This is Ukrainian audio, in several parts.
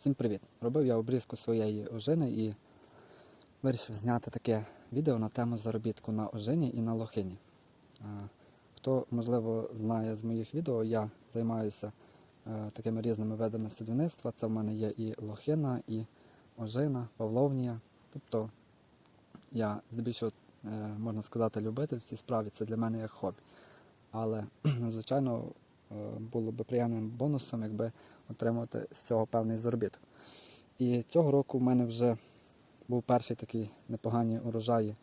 Всім привіт! Робив я обрізку своєї ожини і вирішив зняти таке відео на тему заробітку на ожині і на лохині. Хто, можливо, знає з моїх відео, я займаюся е, такими різними видами садівництва. Це в мене є і лохина, і ожина, павловнія. Тобто я здебільшого, е, можна сказати, любитель в цій справі, це для мене як хобі. Але, звичайно, було б приємним бонусом, якби отримувати з цього певний заробіток. І цього року в мене вже був перший такий непоганий урожай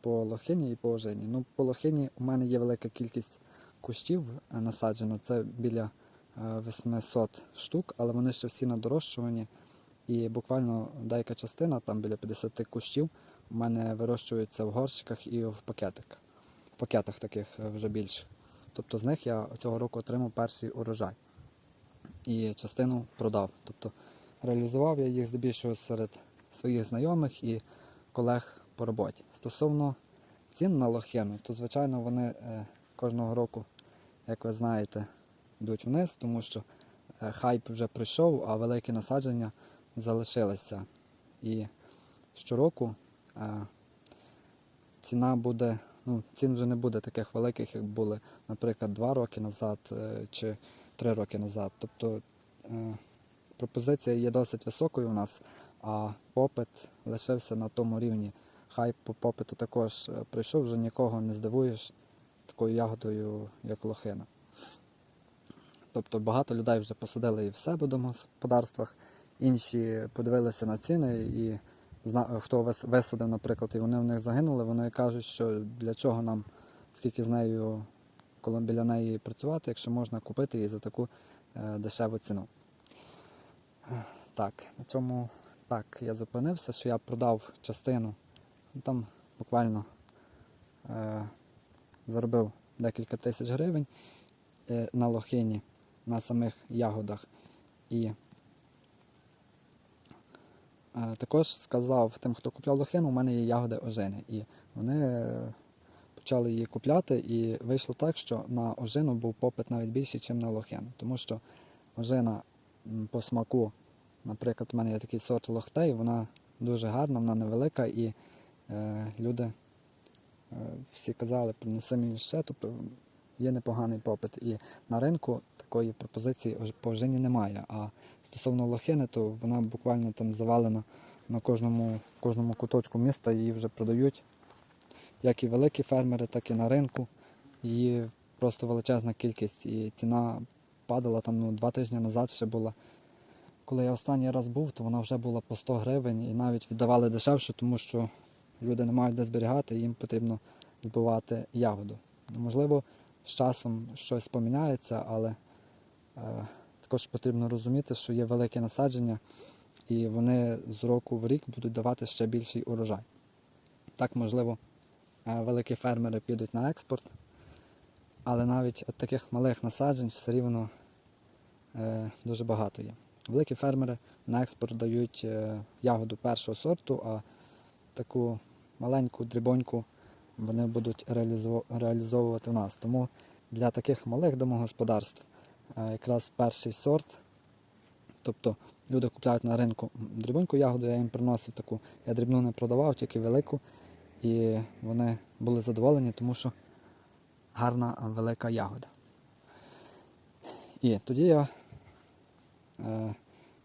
по лохині і по ожині. Ну, по лохині у мене є велика кількість кущів е, насаджено, це біля е, 800 штук, але вони ще всі на дорощуванні. І буквально деяка частина, там біля 50 кущів, у мене вирощуються в горщиках і в пакетиках. В пакетах таких е, вже більших. Тобто з них я цього року отримав перший урожай і частину продав. Тобто реалізував я їх здебільшого серед своїх знайомих і колег по роботі. Стосовно цін на лохину, то звичайно вони е, кожного року, як ви знаєте, йдуть вниз, тому що е, хайп вже прийшов, а великі насадження залишилися. І щороку е, ціна буде, ну, цін вже не буде таких великих, як були, наприклад, 2 роки назад е, чи 3 роки назад. Тобто е, пропозиція є досить високою у нас, а попит лишився на тому рівні. Хайп по попиту також е, прийшов, вже нікого не здивуєш такою ягодою, як лохина. Тобто багато людей вже посадили і в себе в домогосподарствах, інші подивилися на ціни і хто висадив, наприклад, і вони в них загинули, вони кажуть, що для чого нам, скільки з нею, коли біля неї працювати, якщо можна купити її за таку е, дешеву ціну. Так, на цьому так, я зупинився, що я продав частину, ну, там буквально е, заробив декілька тисяч гривень е, на лохині, на самих ягодах. І також сказав тим, хто купляв лохину, у мене є ягоди ожини. І вони е, почали її купляти, і вийшло так, що на ожину був попит навіть більший, ніж на лохину. Тому що ожина по смаку, наприклад, у мене є такий сорт лохтей, вона дуже гарна, вона невелика, і е, люди е, всі казали, принеси мені ще, тобто є непоганий попит. І на ринку такої пропозиції по ожині немає. А стосовно лохини, то вона буквально там завалена на кожному, кожному куточку міста, її вже продають. Як і великі фермери, так і на ринку. Її просто величезна кількість. І ціна падала там ну, два тижні назад ще була. Коли я останній раз був, то вона вже була по 100 гривень і навіть віддавали дешевше, тому що люди не мають де зберігати, їм потрібно збивати ягоду. Можливо, з часом щось поміняється, але е, також потрібно розуміти, що є велике насадження, і вони з року в рік будуть давати ще більший урожай. Так, можливо, е, великі фермери підуть на експорт, але навіть от таких малих насаджень все рівно е, дуже багато є. Великі фермери на експорт дають е, ягоду першого сорту, а таку маленьку дрібоньку вони будуть реалізовувати в нас. Тому для таких малих домогосподарств е, якраз перший сорт, тобто люди купляють на ринку дрібоньку ягоду, я їм приносив таку, я дрібну не продавав, тільки велику. І вони були задоволені, тому що гарна велика ягода. І тоді я е,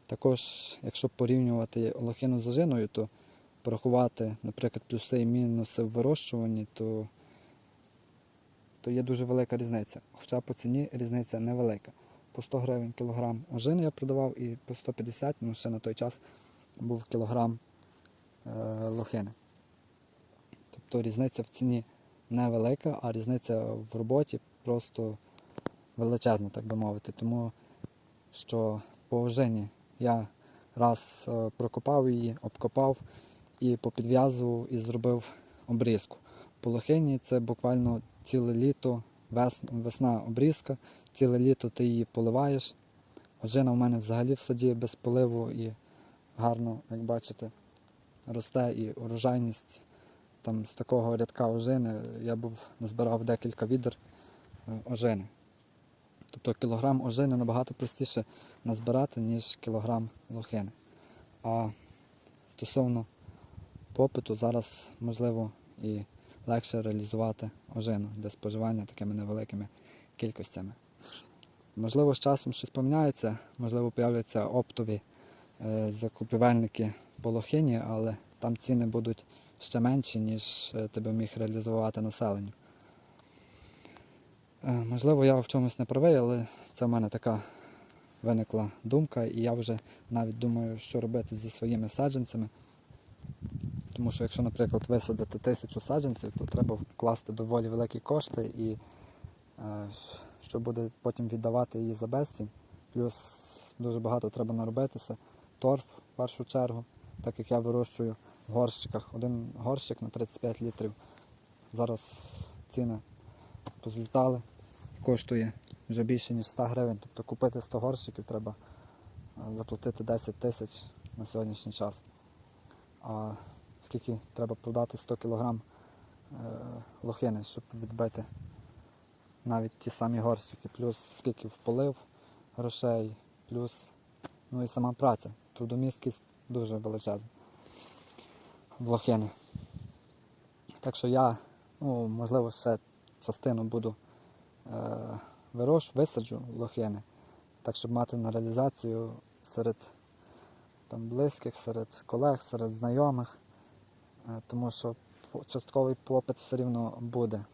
також, якщо порівнювати лохину з ожиною, то порахувати, наприклад, плюси і мінуси в вирощуванні, то, то є дуже велика різниця. Хоча по ціні різниця невелика. По 100 гривень кілограм ожини я продавав і по 150, ну ще на той час був кілограм е, лохини. Тобто різниця в ціні невелика, а різниця в роботі просто величезна, так би мовити. Тому що по ожині я раз е, прокопав її, обкопав і попідв'язував і зробив обрізку. По лохині це буквально ціле літо, весна обрізка, ціле літо ти її поливаєш. Ожина в мене взагалі в саді без поливу і гарно, як бачите, росте і урожайність там з такого рядка ожини я був назбирав декілька відер е, ожини. Тобто кілограм ожини набагато простіше назбирати, ніж кілограм лохини. А стосовно попиту, зараз можливо і легше реалізувати ожину для споживання такими невеликими кількостями. Можливо, з часом щось поміняється, можливо, появляться оптові е, закупівельники по лохині, але там ціни будуть ще менші, ніж е, ти би міг реалізувати населенню. Е, Можливо, я в чомусь не правий, але це в мене така виникла думка, і я вже навіть думаю, що робити зі своїми саджанцями. Тому що якщо, наприклад, висадити тисячу саджанців, то треба вкласти доволі великі кошти і е, що буде потім віддавати її за безцінь. Плюс дуже багато треба наробитися. Торф в першу чергу, так як я вирощую в горщиках. Один горщик на 35 літрів. Зараз ціни позлітали, коштує вже більше, ніж 100 гривень. Тобто купити 100 горщиків треба е, заплатити 10 тисяч на сьогоднішній час. А скільки треба продати 100 кг лохини, щоб відбити навіть ті самі горщики, плюс скільки в полив грошей, плюс ну і сама праця. Трудомісткість дуже величезна в лохини. Так що я, ну, можливо, ще частину буду е, вирош, висаджу лохини, так щоб мати на реалізацію серед там, близьких, серед колег, серед знайомих, е, тому що частковий попит все рівно буде.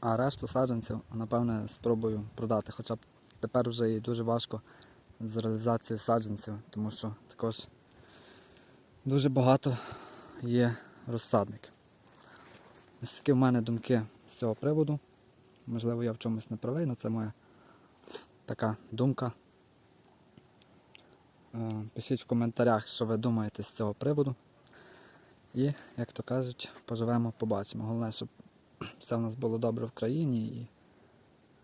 А решту саджанців, напевне, спробую продати. Хоча б тепер вже і дуже важко з реалізацією саджанців, тому що також дуже багато є розсадників. Ось такі в мене думки з цього приводу. Можливо, я в чомусь не правий, але це моя така думка. Е, Пишіть в коментарях, що ви думаєте з цього приводу. І, як то кажуть, поживемо, побачимо. Головне, щоб все в нас було добре в країні і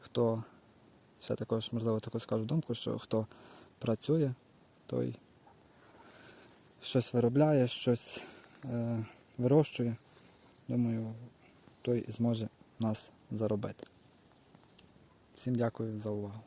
хто ще також, можливо, таку скажу думку, що хто працює, той щось виробляє, щось е, вирощує. Думаю, той зможе нас заробити. Всім дякую за увагу.